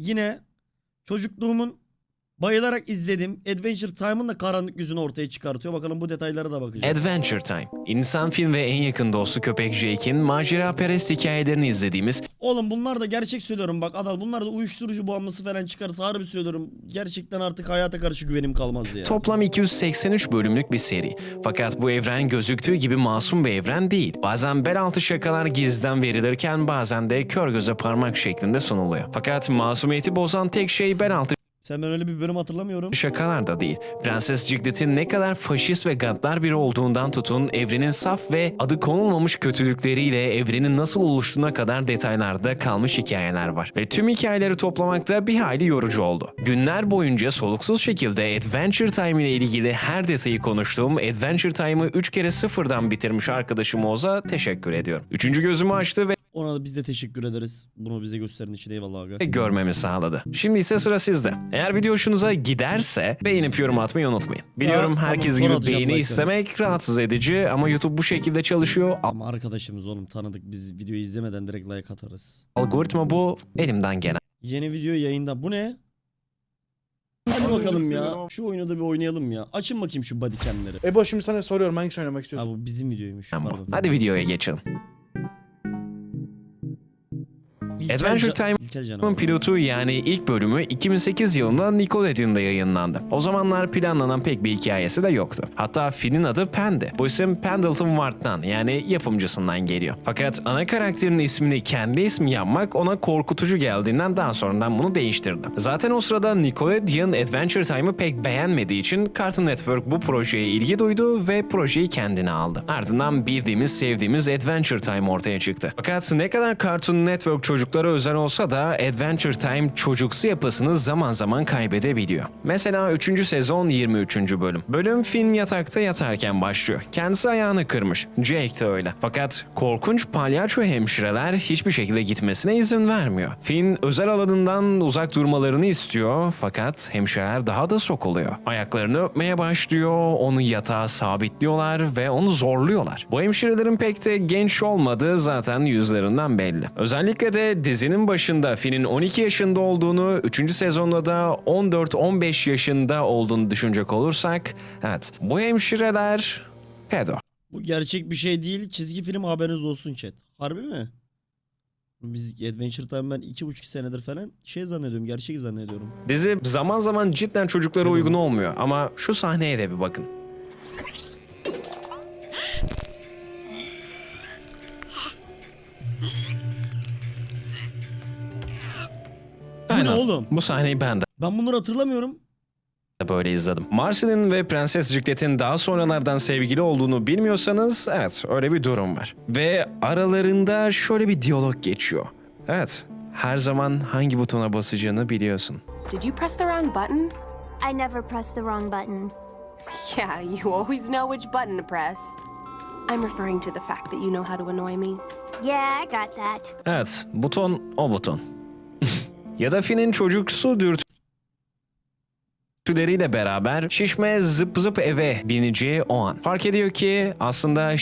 yine çocukluğumun bayılarak izlediğim Adventure Time'ın da karanlık yüzünü ortaya çıkartıyor. Bakalım bu detaylara da bakacağız. Adventure Time. İnsan film ve en yakın dostu köpek Jake'in macera perest hikayelerini izlediğimiz Oğlum bunlar da gerçek söylüyorum bak Adal bunlar da uyuşturucu bağımlısı falan çıkarsa harbi söylüyorum. Gerçekten artık hayata karşı güvenim kalmaz ya. toplam 283 bölümlük bir seri. Fakat bu evren gözüktüğü gibi masum bir evren değil. Bazen bel altı şakalar gizliden verilirken bazen de kör göze parmak şeklinde sunuluyor. Fakat masumiyeti bozan tek şey bel altı Sen ben öyle bir bölüm hatırlamıyorum. şakalar da değil. Prenses Ciglet'in ne kadar faşist ve gaddar biri olduğundan tutun evrenin saf ve adı konulmamış kötülükleriyle evrenin nasıl oluştuğuna kadar detaylarda kalmış hikayeler var. Ve tüm hikayeleri toplamakta bir hayli yorucu oldu. Günler boyunca soluksuz şekilde Adventure Time ile ilgili her detayı konuştuğum Adventure Time'ı 3 kere sıfırdan bitirmiş arkadaşım Oz'a teşekkür ediyorum. Üçüncü gözümü açtı ve Ona da biz de teşekkür ederiz. Bunu bize gösteren için eyvallah aga. görmemi sağladı. Şimdi ise sıra sizde. Eğer video hoşunuza giderse beğenip yorum atmayı unutmayın. Biliyorum tamam, herkes sonra gibi atacağım beğeni like'ları. istemek rahatsız edici ama YouTube bu şekilde çalışıyor. Ama arkadaşımız oğlum tanıdık biz videoyu izlemeden direkt like atarız. Algoritma bu elimden gelen. Yeni video yayında. Bu ne? Hadi bakalım ya. Şu oyunu da bir oynayalım ya. Açın bakayım şu bodycamleri. Ebo şimdi sana soruyorum hangisini oynamak Ha istiyorsun? bu bizim videoymuş. Tamam. Pardon. Hadi videoya geçelim. Adventure Can- Time- İlkel Can Bunun abi. pilotu yani ilk bölümü 2008 yılında Nickelodeon'da yayınlandı. O zamanlar planlanan pek bir hikayesi de yoktu. Hatta filmin adı Pen'di. Bu isim Pendleton Ward'dan yani yapımcısından geliyor. Fakat ana karakterin ismini kendi ismi yapmak ona korkutucu geldiğinden daha sonradan bunu değiştirdi. Zaten o sırada Nickelodeon Adventure Time'ı pek beğenmediği için Cartoon Network bu projeye ilgi duydu ve projeyi kendine aldı. Ardından bildiğimiz sevdiğimiz Adventure Time ortaya çıktı. Fakat ne kadar Cartoon Network çocuklara özel olsa da Adventure Time çocuksu yapısını zaman zaman kaybedebiliyor. Mesela 3. sezon 23. bölüm. Bölüm Finn yatakta yatarken başlıyor. Kendisi ayağını kırmış. Jake de öyle. Fakat korkunç palyaço hemşireler hiçbir şekilde gitmesine izin vermiyor. Finn özel alanından uzak durmalarını istiyor fakat hemşireler daha da sokuluyor. Ayaklarını öpmeye başlıyor, onu yatağa sabitliyorlar ve onu zorluyorlar. Bu hemşirelerin pek de genç olmadığı zaten yüzlerinden belli. Özellikle de dizinin başında Finn'in 12 yaşında olduğunu, 3. sezonda da 14-15 yaşında olduğunu düşünecek olursak, evet bu hemşireler pedo. Bu gerçek bir şey değil. Çizgi film haberiniz olsun chat. Harbi mi? Biz Adventure Time ben iki buçuk senedir falan şey zannediyorum. Gerçek zannediyorum. Dizi zaman zaman cidden çocuklara uygun olmuyor ama şu sahneye de bir bakın. Oğlum? Bu sahneyi ben de Ben bunları hatırlamıyorum. böyle izledim. Marcel'in ve Prenses Jiglet'in daha sonralardan sevgili olduğunu bilmiyorsanız evet öyle bir durum var. Ve aralarında şöyle bir diyalog geçiyor. Evet her zaman hangi butona basacağını biliyorsun. Did you press the wrong button? I never pressed the wrong button. Yeah, you always know which button to press. I'm referring to the fact that you know how to annoy me. Yeah, I got that. Evet buton o buton. Ya da Finn'in çocuksu dürtüleriyle beraber şişme zıp zıp eve bineceği o an. Fark ediyor ki aslında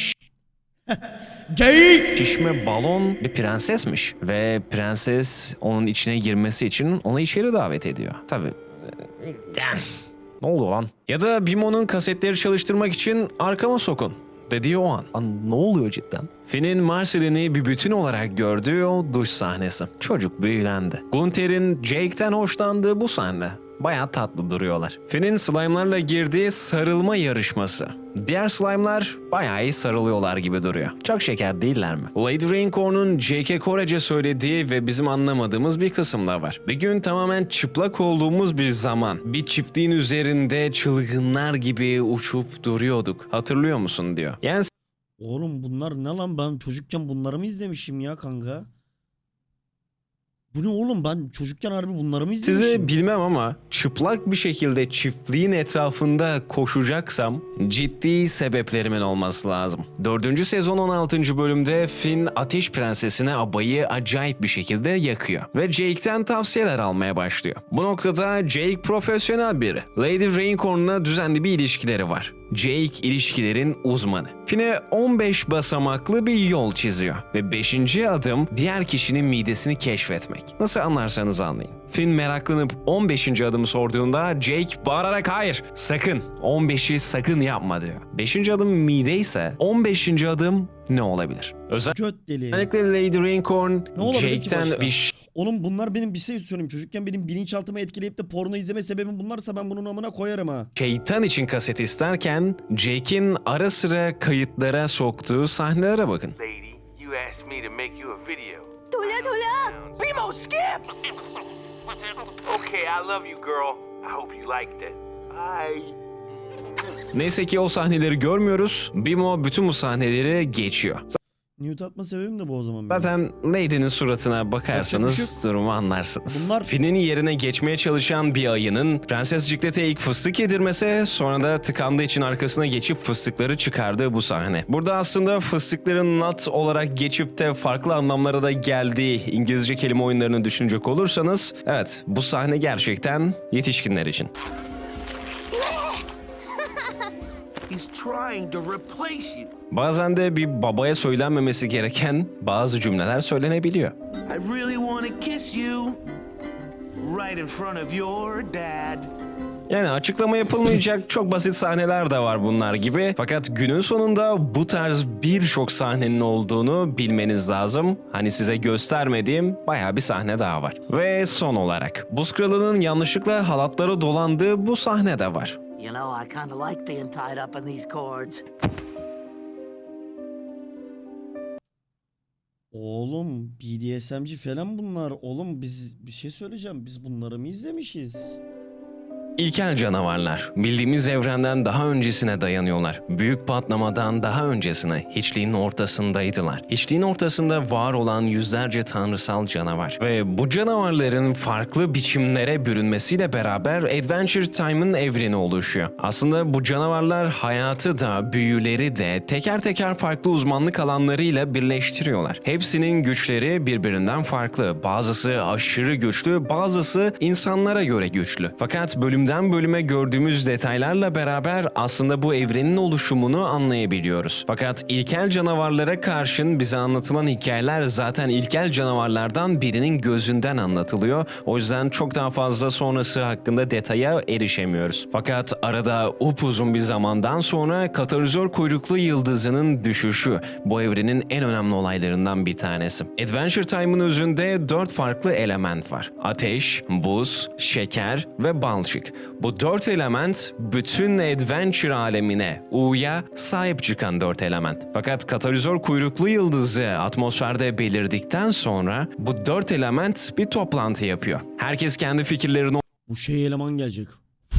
Geyik! şişme balon bir prensesmiş. Ve prenses onun içine girmesi için onu içeri davet ediyor. Tabii. ne oldu lan? Ya da Bimo'nun kasetleri çalıştırmak için arkama sokun dediği o an. Lan ne oluyor cidden? Finn'in Marcelin'i bir bütün olarak gördüğü o duş sahnesi. Çocuk büyülendi. Gunther'in Jake'ten hoşlandığı bu sahne. Bayağı tatlı duruyorlar. Finn'in slime'larla girdiği sarılma yarışması. Diğer slime'lar bayağı iyi sarılıyorlar gibi duruyor. Çok şeker değiller mi? Lady Raincorn'un J.K. Korece söylediği ve bizim anlamadığımız bir kısım da var. Bir gün tamamen çıplak olduğumuz bir zaman bir çiftliğin üzerinde çılgınlar gibi uçup duruyorduk. Hatırlıyor musun diyor. Yani Oğlum bunlar ne lan ben çocukken bunları mı izlemişim ya kanka? Bu ne oğlum ben çocukken harbi bunları mı izlemişim? Sizi bilmem ama çıplak bir şekilde çiftliğin etrafında koşacaksam ciddi sebeplerimin olması lazım. Dördüncü sezon 16. bölümde Finn Ateş Prensesi'ne abayı acayip bir şekilde yakıyor. Ve Jake'ten tavsiyeler almaya başlıyor. Bu noktada Jake profesyonel biri. Lady Raincorn'la düzenli bir ilişkileri var. Jake ilişkilerin uzmanı. Finn'e 15 basamaklı bir yol çiziyor ve 5. adım diğer kişinin midesini keşfetmek. Nasıl anlarsanız anlayın. Finn meraklanıp 15. adımı sorduğunda Jake bağırarak hayır sakın 15'i sakın yapma diyor. 5. adım mide ise 15. adım ne olabilir? Göt deli. Özellikle Lady Raincorn Ne olabilir ki Jake'ten başka? bir Oğlum bunlar benim bir şey söyleyeyim. Çocukken benim bilinçaltımı etkileyip de porno izleme sebebim bunlarsa ben bunun amına koyarım ha. şeytan için kaset isterken Jake'in ara sıra kayıtlara soktuğu sahnelere bakın. lady. You asked me to make you a video. Tula tula! Bimo, skip! okay, I love you, girl. I hope you liked it. Bye. Neyse ki o sahneleri görmüyoruz. Bimo bütün bu sahneleri geçiyor. Nude atma sebebim de bu o zaman. benim. Zaten Lady'nin suratına Yapacak bakarsanız şey durumu anlarsınız. Bunlar- Finn'in yerine geçmeye çalışan bir ayının Prenses Ciklet'e ilk fıstık yedirmesi sonra da tıkandığı için arkasına geçip fıstıkları çıkardığı bu sahne. Burada aslında fıstıkların nut olarak geçip de farklı anlamlara da geldiği İngilizce kelime oyunlarını düşünecek olursanız evet bu sahne gerçekten yetişkinler için. Bazen de bir babaya söylenmemesi gereken bazı cümleler söylenebiliyor. I really want to kiss you. Right in front of your dad. Yani açıklama yapılmayacak çok basit sahneler de var bunlar gibi. Fakat günün sonunda bu tarz birçok sahnenin olduğunu bilmeniz lazım. Hani size göstermediğim bayağı bir sahne daha var. Ve son olarak Buz Kralı'nın yanlışlıkla halatlara dolandığı bu sahne de var. You know, I kind of like being tied up in these cords. Oğlum BDSM'ci falan bunlar. Oğlum biz bir şey söyleyeceğim. Biz bunları mı izlemişiz? İlkel canavarlar bildiğimiz evrenden daha öncesine dayanıyorlar. Büyük patlamadan daha öncesine hiçliğin ortasındaydılar. Hiçliğin ortasında var olan yüzlerce tanrısal canavar. Ve bu canavarların farklı biçimlere bürünmesiyle beraber Adventure Time'ın evreni oluşuyor. Aslında bu canavarlar hayatı da büyüleri de teker teker farklı uzmanlık alanlarıyla birleştiriyorlar. Hepsinin güçleri birbirinden farklı. Bazısı aşırı güçlü, bazısı insanlara göre güçlü. Fakat bölümden bölüme gördüğümüz detaylarla beraber aslında bu evrenin oluşumunu anlayabiliyoruz. Fakat ilkel canavarlara karşın bize anlatılan hikayeler zaten ilkel canavarlardan birinin gözünden anlatılıyor. O yüzden çok daha fazla sonrası hakkında detaya erişemiyoruz. Fakat arada upuzun bir zamandan sonra katalizör kuyruklu yıldızının düşüşü bu evrenin en önemli olaylarından bir tanesi. Adventure Time'ın özünde dört farklı element var. Ateş, buz, şeker ve balçık. Bu dört element bütün adventure alemine, U'ya sahip çıkan dört element. Fakat katalizör kuyruklu yıldızı atmosferde belirdikten sonra bu dört element bir toplantı yapıyor. Herkes kendi fikirlerini Bu şey eleman gelecek.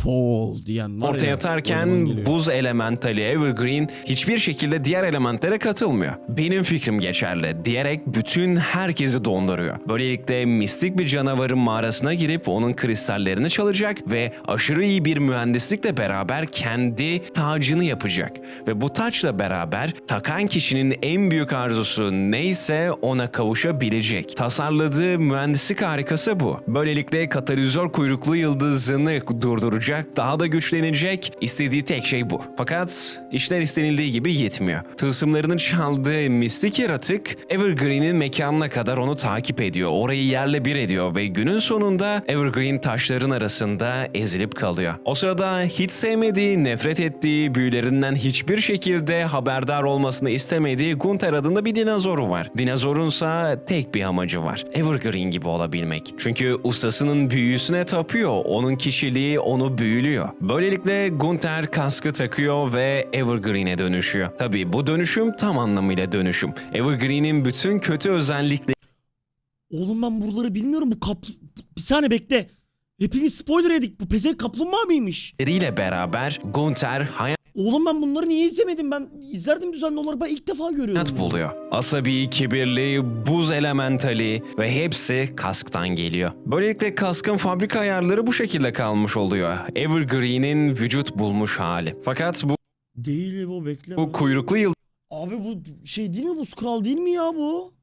Fall diyen var ortaya ya. atarken buz elementali Evergreen hiçbir şekilde diğer elementlere katılmıyor. Benim fikrim geçerli diyerek bütün herkesi donduruyor. Böylelikle mistik bir canavarın mağarasına girip onun kristallerini çalacak ve aşırı iyi bir mühendislikle beraber kendi tacını yapacak. Ve bu taçla beraber takan kişinin en büyük arzusu neyse ona kavuşabilecek. Tasarladığı mühendislik harikası bu. Böylelikle katalizör kuyruklu yıldızını durduracak, daha da güçlenecek. İstediği tek şey bu. Fakat işler istenildiği gibi yetmiyor. Tılsımlarını çaldığı mistik yaratık Evergreen'in mekanına kadar onu takip ediyor. Orayı yerle bir ediyor ve günün sonunda Evergreen taşların arasında ezilip kalıyor. O sırada hiç sevmediği, nefret ettiği, büyülerinden hiçbir şekilde haberdar olmasını istemediği Gunther adında bir dinozoru var. Dinozorunsa tek bir amacı var. Evergreen gibi olabilmek. Çünkü ustasının büyüsüne tapıyor. Onun kişiliği onu büyülüyor. Böylelikle Gunther kaskı takıyor ve Evergreen'e dönüşüyor. Tabii bu dönüşüm tam anlamıyla dönüşüm. Evergreen'in bütün kötü özellikleri Oğlum ben buraları bilmiyorum. Bu kapl... Bir saniye bekle. Hepimiz spoiler yedik. Bu pezevenk kaplumbağa mıymış? ile beraber Gunther hayat Oğlum ben bunları niye izlemedim? Ben izlerdim düzenli olarak. Ben ilk defa görüyorum. buluyor. Asabi, kibirli, buz elementali ve hepsi kasktan geliyor. Böylelikle kaskın fabrika ayarları bu şekilde kalmış oluyor. Evergreen'in vücut bulmuş hali. Fakat bu, Değil bu bekle. bu kuyruklu Abi bu şey değil mi? Bu kral değil mi ya bu?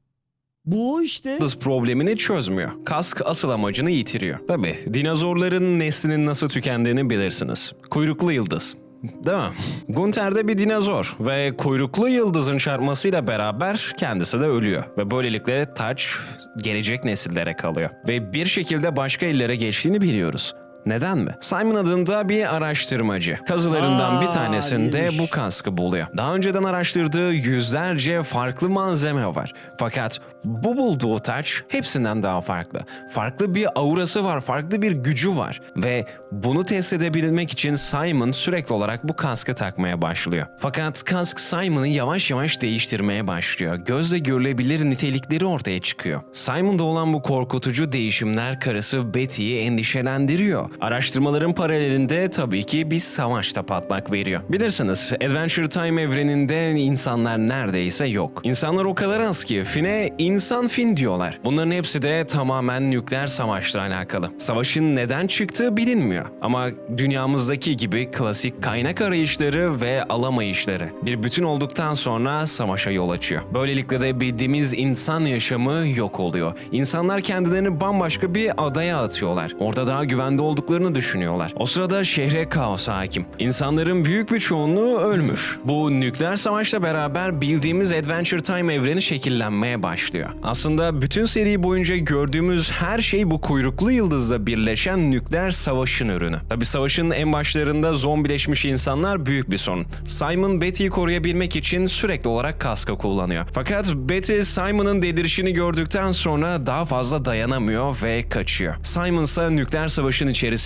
Bu o işte. yıldız problemini çözmüyor. Kask asıl amacını yitiriyor. Tabi dinozorların neslinin nasıl tükendiğini bilirsiniz. Kuyruklu yıldız. Değil mi? Gunther de bir dinozor ve kuyruklu yıldızın çarpmasıyla beraber kendisi de ölüyor. Ve böylelikle taç gelecek nesillere kalıyor. Ve bir şekilde başka illere geçtiğini biliyoruz. Neden mi? Simon adında bir araştırmacı. Kazılarından bir Aa, tanesinde değilmiş. bu kaskı buluyor. Daha önceden araştırdığı yüzlerce farklı malzeme var. Fakat bu bulduğu taç hepsinden daha farklı. Farklı bir aurası var, farklı bir gücü var. Ve bunu test edebilmek için Simon sürekli olarak bu kaskı takmaya başlıyor. Fakat kask Simon'ı yavaş yavaş değiştirmeye başlıyor. Gözle görülebilir nitelikleri ortaya çıkıyor. Simon'da olan bu korkutucu değişimler karısı Betty'yi endişelendiriyor. Araştırmaların paralelinde tabii ki bir savaşta patlak veriyor. Bilirsiniz Adventure Time evreninde insanlar neredeyse yok. İnsanlar o kadar az ki Finn'e insan Finn diyorlar. Bunların hepsi de tamamen nükleer savaşla alakalı. Savaşın neden çıktığı bilinmiyor. Ama dünyamızdaki gibi klasik kaynak arayışları ve alamayışları bir bütün olduktan sonra savaşa yol açıyor. Böylelikle de bildiğimiz insan yaşamı yok oluyor. İnsanlar kendilerini bambaşka bir adaya atıyorlar. Orada daha güvende olduklarını düşünüyorlar. O sırada şehre kaos hakim. İnsanların büyük bir çoğunluğu ölmüş. Bu nükleer savaşla beraber bildiğimiz Adventure Time evreni şekillenmeye başlıyor. Aslında bütün seri boyunca gördüğümüz her şey bu kuyruklu yıldızla birleşen nükleer savaşın ürünü. Tabi savaşın en başlarında zombileşmiş insanlar büyük bir sorun. Simon Betty'yi koruyabilmek için sürekli olarak kaskı kullanıyor. Fakat Betty Simon'ın delirişini gördükten sonra daha fazla dayanamıyor ve kaçıyor. Simon ise nükleer savaşın içerisinde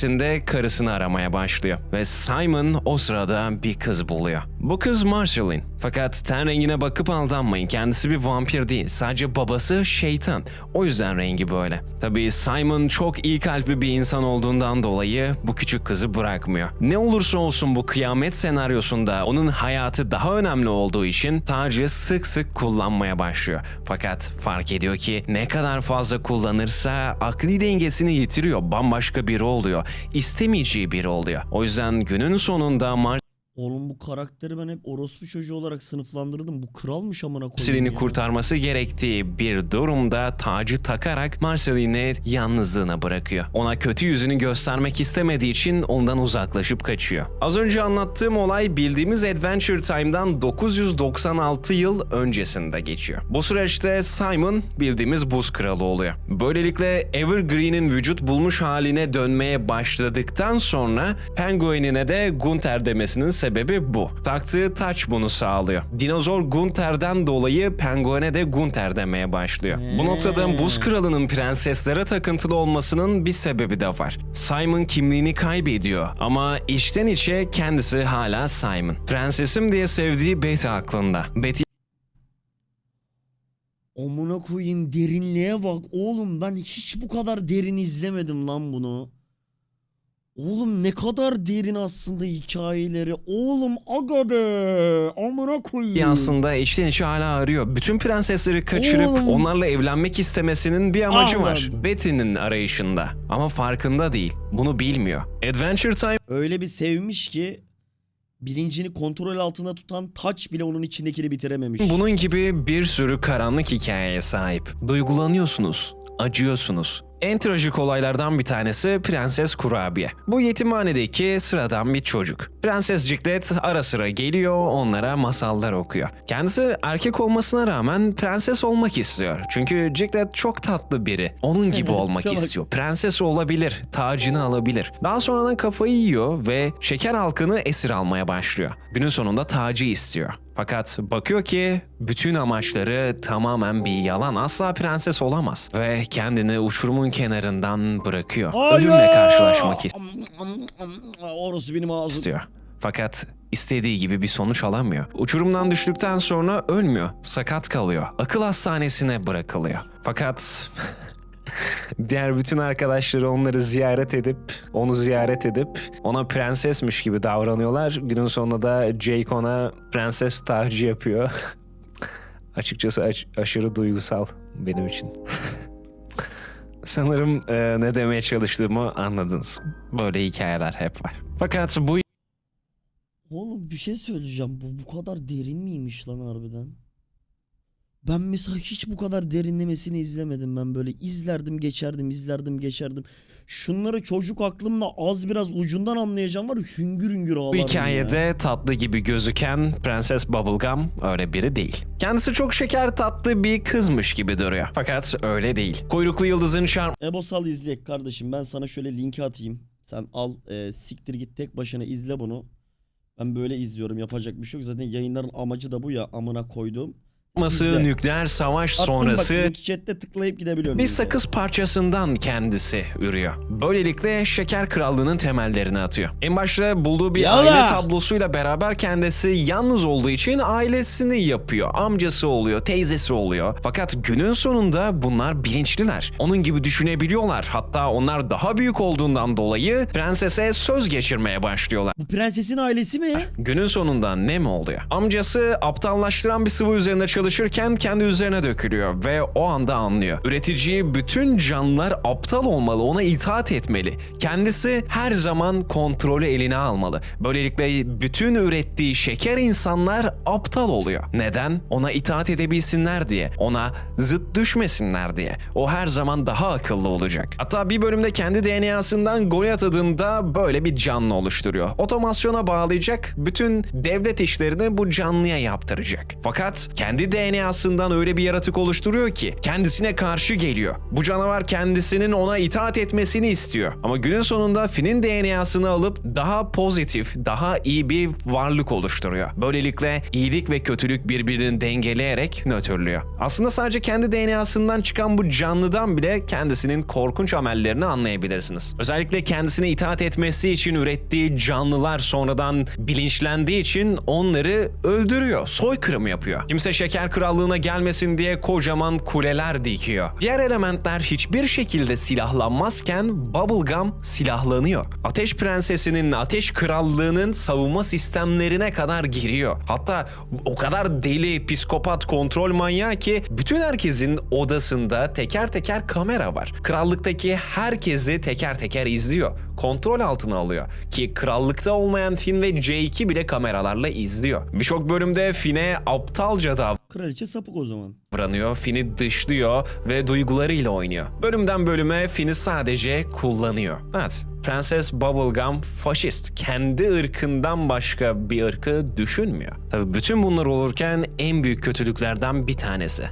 karısını aramaya başlıyor. Ve Simon o sırada bir kız buluyor. Bu kız Marceline. Fakat ten rengine bakıp aldanmayın. Kendisi bir vampir değil. Sadece babası şeytan. O yüzden rengi böyle. Tabii Simon çok iyi kalpli bir insan olduğundan dolayı bu küçük kızı bırakmıyor. Ne olursa olsun bu kıyamet senaryosunda onun hayatı daha önemli olduğu için tacı sık sık kullanmaya başlıyor. Fakat fark ediyor ki ne kadar fazla kullanırsa akli dengesini yitiriyor. Bambaşka biri oluyor. İstemeyeceği biri oluyor. O yüzden günün sonunda Mar Oğlum bu karakteri ben hep orospu çocuğu olarak sınıflandırdım. Bu kralmış amına koyayım. Marceline'i ya. kurtarması gerektiği bir durumda tacı takarak Marceline'i yalnızlığına bırakıyor. Ona kötü yüzünü göstermek istemediği için ondan uzaklaşıp kaçıyor. Az önce anlattığım olay bildiğimiz Adventure Time'dan 996 yıl öncesinde geçiyor. Bu süreçte Simon bildiğimiz buz kralı oluyor. Böylelikle Evergreen'in vücut bulmuş haline dönmeye başladıktan sonra Penguin'ine de Gunther demesinin sebebi bu. Taktığı taç bunu sağlıyor. Dinozor Gunther'den dolayı Penguin'e de Gunther demeye başlıyor. Bu noktada Buz Kralı'nın prenseslere takıntılı olmasının bir sebebi de var. Simon kimliğini kaybediyor ama içten içe kendisi hala Simon. Prensesim diye sevdiği Betty aklında. Betty Amına koyayım derinliğe bak. Oğlum ben hiç bu kadar derin izlemedim lan bunu. Oğlum ne kadar derin aslında hikayeleri. Oğlum aga be. Amına koyayım. aslında içten içe hala arıyor. Bütün prensesleri kaçırıp Oğlum. onlarla evlenmek istemesinin bir amacı Allah'ım. var. Betty'nin arayışında. Ama farkında değil. Bunu bilmiyor. Adventure Time Öyle bir sevmiş ki bilincini kontrol altında tutan taç bile onun içindekini bitirememiş. Bunun gibi bir sürü karanlık hikayeye sahip. Duygulanıyorsunuz, acıyorsunuz. En trajik olaylardan bir tanesi Prenses Kurabiye. Bu yetimhanedeki sıradan bir çocuk. Prenses Ciklet ara sıra geliyor, onlara masallar okuyor. Kendisi erkek olmasına rağmen prenses olmak istiyor. Çünkü Ciklet çok tatlı biri. Onun gibi olmak istiyor. Prenses olabilir, tacını alabilir. Daha sonradan kafayı yiyor ve şeker halkını esir almaya başlıyor. Günün sonunda tacı istiyor. Fakat bakıyor ki bütün amaçları tamamen bir yalan. Asla prenses olamaz ve kendini uçurumun kenarından bırakıyor. Hayır! Ölümle karşılaşmak Orası benim ağzım. istiyor. Fakat istediği gibi bir sonuç alamıyor. Uçurumdan düştükten sonra ölmüyor, sakat kalıyor. Akıl hastanesine bırakılıyor. Fakat diğer bütün arkadaşları onları ziyaret edip, onu ziyaret edip ona prensesmiş gibi davranıyorlar. Günün sonunda da Jake ona prenses tacı yapıyor. Açıkçası aş- aşırı duygusal benim için. Sanırım e, ne demeye çalıştığımı anladınız. Böyle hikayeler hep var. Fakat bu Oğlum bir şey söyleyeceğim. Bu bu kadar derin miymiş lan harbiden? Ben mesela hiç bu kadar derinlemesini izlemedim ben böyle izlerdim geçerdim izlerdim geçerdim. Şunları çocuk aklımla az biraz ucundan anlayacağım var ya, hüngür hüngür Bu ağlardım ya. hikayede tatlı gibi gözüken Prenses Bubblegum öyle biri değil. Kendisi çok şeker tatlı bir kızmış gibi duruyor. Fakat öyle değil. Kuyruklu yıldızın şarm Ebo sal izleyek kardeşim ben sana şöyle linki atayım. Sen al e, siktir git tek başına izle bunu. Ben böyle izliyorum yapacak bir şey yok. Zaten yayınların amacı da bu ya amına koyduğum. Ması İzle. nükleer savaş Attım sonrası bak chatte tıklayıp gidebiliyorum. bir sakız parçasından kendisi ürüyor. Böylelikle Şeker Krallığı'nın temellerini atıyor. En başta bulduğu bir Yala! aile tablosuyla beraber kendisi yalnız olduğu için ailesini yapıyor. Amcası oluyor, teyzesi oluyor. Fakat günün sonunda bunlar bilinçliler. Onun gibi düşünebiliyorlar. Hatta onlar daha büyük olduğundan dolayı prensese söz geçirmeye başlıyorlar. Bu prensesin ailesi mi? Günün sonunda ne mi oluyor? Amcası aptallaştıran bir sıvı üzerinde çalışırken kendi üzerine dökülüyor ve o anda anlıyor. Üretici bütün canlılar aptal olmalı, ona itaat etmeli. Kendisi her zaman kontrolü eline almalı. Böylelikle bütün ürettiği şeker insanlar aptal oluyor. Neden? Ona itaat edebilsinler diye. Ona zıt düşmesinler diye. O her zaman daha akıllı olacak. Hatta bir bölümde kendi DNA'sından Goliath adında böyle bir canlı oluşturuyor. Otomasyona bağlayacak, bütün devlet işlerini bu canlıya yaptıracak. Fakat kendi DNA'sından öyle bir yaratık oluşturuyor ki kendisine karşı geliyor. Bu canavar kendisinin ona itaat etmesini istiyor. Ama günün sonunda Finn'in DNA'sını alıp daha pozitif, daha iyi bir varlık oluşturuyor. Böylelikle iyilik ve kötülük birbirini dengeleyerek nötrlüyor. Aslında sadece kendi DNA'sından çıkan bu canlıdan bile kendisinin korkunç amellerini anlayabilirsiniz. Özellikle kendisine itaat etmesi için ürettiği canlılar sonradan bilinçlendiği için onları öldürüyor, soykırım yapıyor. Kimse şeker krallığına gelmesin diye kocaman kuleler dikiyor. Diğer elementler hiçbir şekilde silahlanmazken Bubblegum silahlanıyor. Ateş Prensesi'nin, Ateş Krallığı'nın savunma sistemlerine kadar giriyor. Hatta o kadar deli, psikopat, kontrol manyağı ki bütün herkesin odasında teker teker kamera var. Krallıktaki herkesi teker teker izliyor. Kontrol altına alıyor. Ki krallıkta olmayan Finn ve J2 bile kameralarla izliyor. Birçok bölümde Finn'e aptalca Kraliçe sapık o zaman. davranıyor, Finn'i dışlıyor ve duygularıyla oynuyor. Bölümden bölüme Finn'i sadece kullanıyor. Evet, Prenses Bubblegum faşist. Kendi ırkından başka bir ırkı düşünmüyor. Tabii bütün bunlar olurken en büyük kötülüklerden bir tanesi.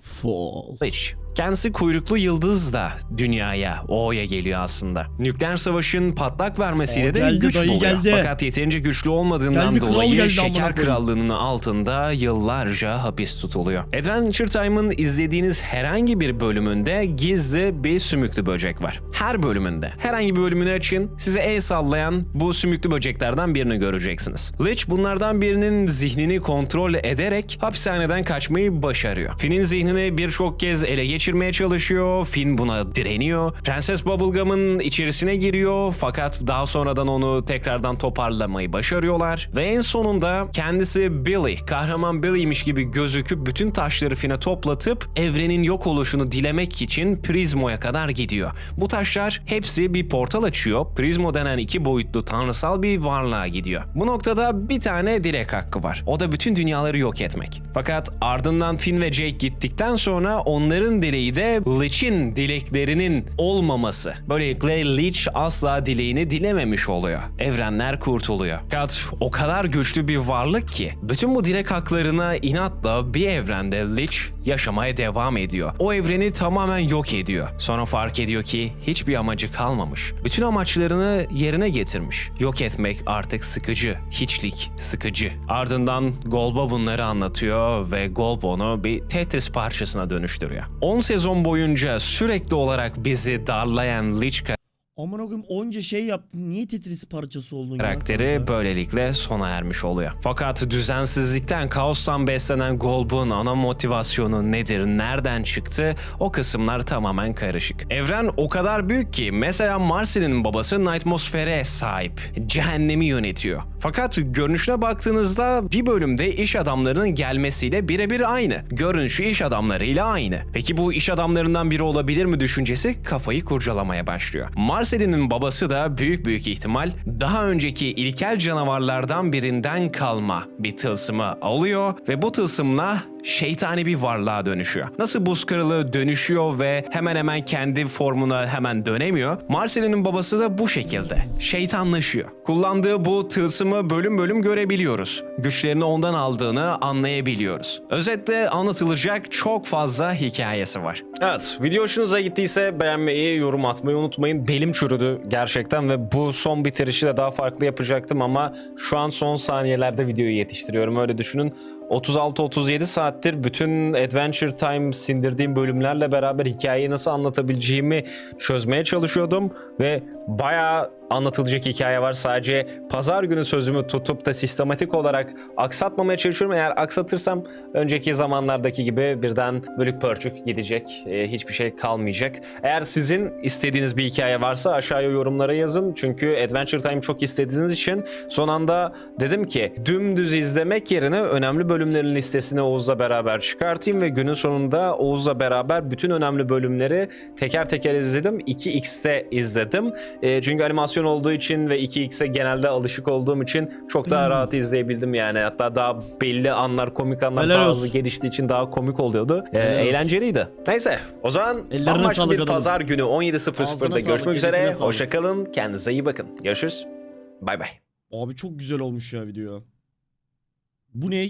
Fall. Lich. Kendisi kuyruklu yıldız da dünyaya, O'ya geliyor aslında. Nükleer savaşın patlak vermesiyle Aa, de geldi, güç dayı buluyor. geldi. Fakat yeterince güçlü olmadığından Geldi, kral dolayı geldi, amına Şeker koyayım. Krallığı'nın altında yıllarca hapis tutuluyor. Adventure Time'ın izlediğiniz herhangi bir bölümünde gizli bir sümüklü böcek var. Her bölümünde. Herhangi bir bölümünü açın, size el sallayan bu sümüklü böceklerden birini göreceksiniz. Lich bunlardan birinin zihnini kontrol ederek hapishaneden kaçmayı başarıyor. Finn'in zihnini birçok kez ele geçirmeye çalışıyor. Finn buna direniyor. Prenses Bubblegum'ın içerisine giriyor fakat daha sonradan onu tekrardan toparlamayı başarıyorlar. Ve en sonunda kendisi Billy, kahraman Billy'miş gibi gözüküp bütün taşları Finn'e toplatıp evrenin yok oluşunu dilemek için Prizmo'ya kadar gidiyor. Bu taşlar hepsi bir portal açıyor. Prizmo denen iki boyutlu tanrısal bir varlığa gidiyor. Bu noktada bir tane dilek hakkı var. O da bütün dünyaları yok etmek. Fakat ardından Finn ve Jake gittikten sonra onların dileği de Lich'in dileklerinin olmaması. Böylelikle Lich asla dileğini dilememiş oluyor. Evrenler kurtuluyor. Fakat o kadar güçlü bir varlık ki bütün bu dilek haklarına inatla bir evrende Lich yaşamaya devam ediyor. O evreni tamamen yok ediyor. Sonra fark ediyor ki hiçbir amacı kalmamış. Bütün amaçlarını yerine getirmiş. Yok etmek artık sıkıcı. Hiçlik sıkıcı. Ardından Golba bunları anlatıyor ve Golb onu bir Tetris parçasına dönüştürüyor. 10 sezon boyunca sürekli olarak bizi darlayan Lich Aman koyayım onca şey yaptın. Niye Tetris parçası oldun ya? karakteri kanka? böylelikle sona ermiş oluyor. Fakat düzensizlikten, kaostan beslenen Golb'un ana motivasyonu nedir, nereden çıktı o kısımlar tamamen karışık. Evren o kadar büyük ki mesela Marcy'nin babası Nightmosfer'e sahip. Cehennemi yönetiyor. Fakat görünüşüne baktığınızda bir bölümde iş adamlarının gelmesiyle birebir aynı. Görünüşü iş adamlarıyla aynı. Peki bu iş adamlarından biri olabilir mi düşüncesi kafayı kurcalamaya başlıyor. Marcel'in babası da büyük büyük ihtimal daha önceki ilkel canavarlardan birinden kalma bir tılsımı alıyor ve bu tılsımla şeytani bir varlığa dönüşüyor. Nasıl buz kralı dönüşüyor ve hemen hemen kendi formuna hemen dönemiyor. Marcelin'in babası da bu şekilde. Şeytanlaşıyor. Kullandığı bu tılsımı bölüm bölüm görebiliyoruz. Güçlerini ondan aldığını anlayabiliyoruz. Özetle anlatılacak çok fazla hikayesi var. Evet, video hoşunuza gittiyse beğenmeyi, yorum atmayı unutmayın. Belim çürüdü gerçekten ve bu son bitirişi de daha farklı yapacaktım ama şu an son saniyelerde videoyu yetiştiriyorum öyle düşünün. 36-37 saattir bütün Adventure Time sindirdiğim bölümlerle beraber hikayeyi nasıl anlatabileceğimi çözmeye çalışıyordum ve bayağı anlatılacak hikaye var. Sadece pazar günü sözümü tutup da sistematik olarak aksatmamaya çalışıyorum. Eğer aksatırsam önceki zamanlardaki gibi birden bölük pörçük gidecek. Ee, hiçbir şey kalmayacak. Eğer sizin istediğiniz bir hikaye varsa aşağıya yorumlara yazın. Çünkü Adventure Time çok istediğiniz için son anda dedim ki dümdüz izlemek yerine önemli bölümlerin listesini Oğuz'la beraber çıkartayım ve günün sonunda Oğuz'la beraber bütün önemli bölümleri teker teker izledim. 2x'te izledim. Ee, çünkü animasyon olduğu için ve 2x'e genelde alışık olduğum için çok daha rahat izleyebildim yani. Hatta daha belli anlar, komik anlar Helal daha olsun. hızlı geliştiği için daha komik oluyordu. Ee, eğlenceliydi. Neyse o zaman Ellerine bambaşka bir pazar günü Ağzına 17.00'da sağlık, görüşmek üzere. Hoşçakalın. Kendinize iyi bakın. Görüşürüz. Bay bay. Abi çok güzel olmuş ya video. Bu ne?